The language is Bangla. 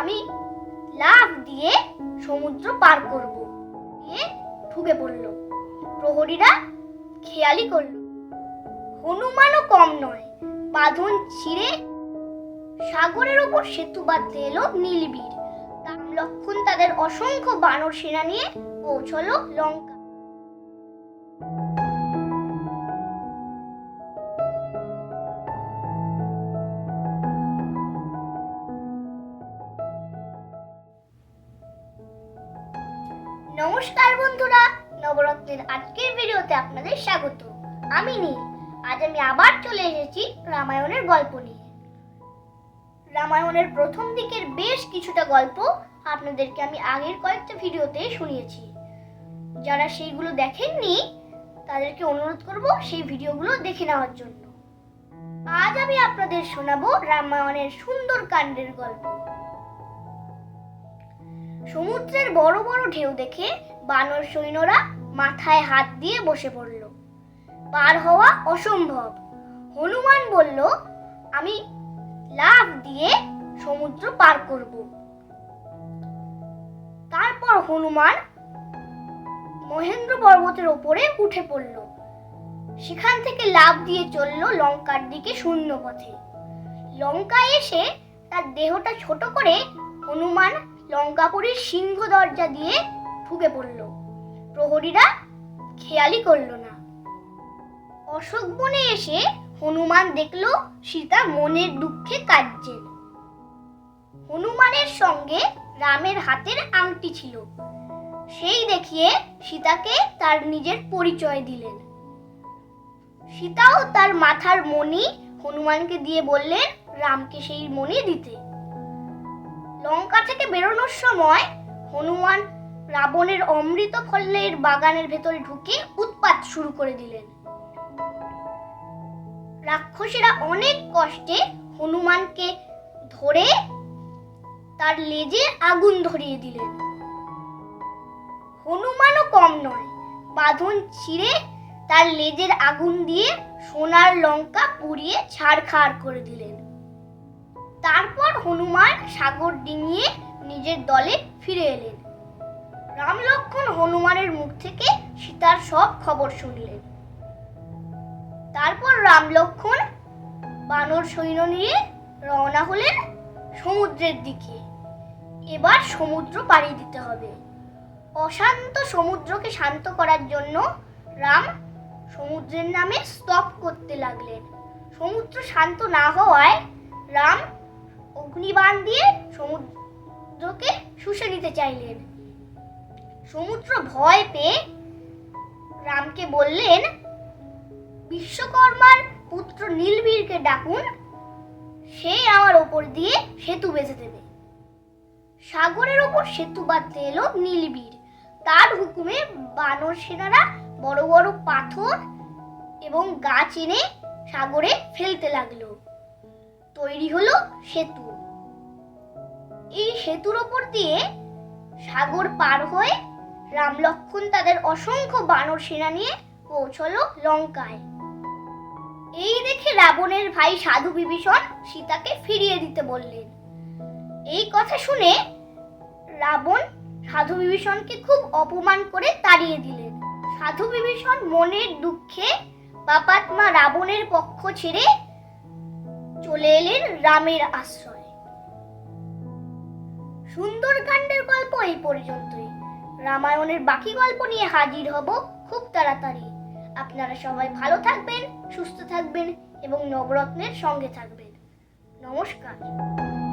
আমি লাফ দিয়ে সমুদ্র পার করব। দিয়ে ঢুকে পড়ল। প্রহরীরা খেয়ালি করল। হনুমানও কম নয়। বাঁধন ছিঁড়ে সাগরের ওপর সেতু বাঁধতে এলো নীলবীর। লক্ষণ তাদের অসংখ্য বানর সেনা নিয়ে পৌঁছলো লঙ্কা নমস্কার বন্ধুরা, নবরত্নের আজকের ভিডিওতে আপনাদের স্বাগত। আমি নীল, আজ আমি আবার চলে এসেছি রামায়ণের গল্প নিয়ে। রামায়ণের প্রথম দিকের বেশ কিছুটা গল্প আপনাদেরকে আমি আগের কয়েকটা ভিডিওতে শুনিয়েছি। যারা সেইগুলো দেখেননি, তাদেরকে অনুরোধ করব সেই ভিডিওগুলো দেখে নেওয়ার জন্য। আজ আমি আপনাদের শোনাবো রামায়ণের সুন্দর কাণ্ডের গল্প। সমুদ্রের বড় বড় ঢেউ দেখে বানর সৈন্যরা মাথায় হাত দিয়ে বসে পড়ল। পার হওয়া অসম্ভব। হনুমান বলল, আমি লাফ দিয়ে সমুদ্র পার করব। তারপর হনুমান মহেন্দ্র পর্বতের ওপরে উঠে পড়ল। সেখান থেকে লাফ দিয়ে চলল লঙ্কার দিকে শূন্য পথে লঙ্কায় এসে তার দেহটা ছোট করে হনুমান লঙ্কাপুরীর সিংহ দরজা দিয়ে ঢুকে পড়ল। প্রহরীরা খেয়ালি করল না। অশোক বনে এসে হনুমান দেখল সীতা মনের দুঃখে কাঁদছেন। হনুমানের সঙ্গে রামের হাতের আংটি ছিল। সেই দেখিয়ে সীতাকে তার নিজের পরিচয় দিলেন। সীতাও তার মাথার মণি হনুমানকে দিয়ে বললেন, রামকে সেই মণি দিতে। লঙ্কা থেকে বেরোনোর সময় হনুমান রাবণের অমৃত ফলের বাগানের ভেতরে ঢুকে উৎপাত শুরু করে দিলেন। রাক্ষসীরা অনেক কষ্টে হনুমানকে ধরে তার লেজে আগুন ধরিয়ে দিলেন। হনুমানও কম নয়, বাঁধন ছিঁড়ে তার লেজের আগুন দিয়ে সোনার লঙ্কা পুড়িয়ে ছাড়খাড় করে দিলেন। তারপর হনুমান সাগর ডিঙিয়ে নিজের দলে ফিরে এলেন। রাম লক্ষ্মণ হনুমানের মুখ থেকে সীতার সব খবর শুনলেন। তারপর রাম লক্ষ্মণ বানর সৈন্য নিয়ে রওনা হলেন সমুদ্রের দিকে। এবার সমুদ্র পাড়ি দিতে হবে। অশান্ত সমুদ্রকে শান্ত করার জন্য রাম সমুদ্রের নামে স্তব করতে লাগলেন। সমুদ্র শান্ত না হওয়ায় রাম অগ্নিবাণ দিয়ে সমুদ্রকে শুষে নিতে চাইলেন। সমুদ্র ভয় পেয়ে রামকে বললেন, বিশ্বকর্মার পুত্র নীলবীরকে ডাকুন, সে আমার ওপর দিয়ে সেতু বেঁধে দেবে। সাগরের ওপর সেতু বাঁধতে এলো নীলবীর। তার হুকুমে বানর সেনারা বড় বড় পাথর এবং গাছ এনে সাগরে ফেলতে লাগল। তৈরি হলো সেতু। এই সেতুর ওপর দিয়ে সাগর পার হয়ে রাম লক্ষ্মণ তাদের অসংখ্য বানর সেনা নিয়ে পৌঁছলো লঙ্কায়। এই দেখে রাবণের ভাই সাধু বিভীষণ সীতাকে ফিরিয়ে দিতে বললেন। এই কথা শুনে রাবণ সাধু বিভীষণকে খুব অপমান করে তাড়িয়ে দিলেন। সাধু বিভীষণ মনের দুঃখে পাপাত্মা রাবণের পক্ষ ছেড়ে চলে এলেন রামের আশ্রয়। সুন্দরকাণ্ডের গল্প এই পর্যন্তই। রামায়ণের বাকি গল্প নিয়ে হাজির হব খুব তাড়াতাড়ি। আপনারা সবাই ভালো থাকবেন, সুস্থ থাকবেন এবং নবরত্নের সঙ্গে থাকবেন। নমস্কার।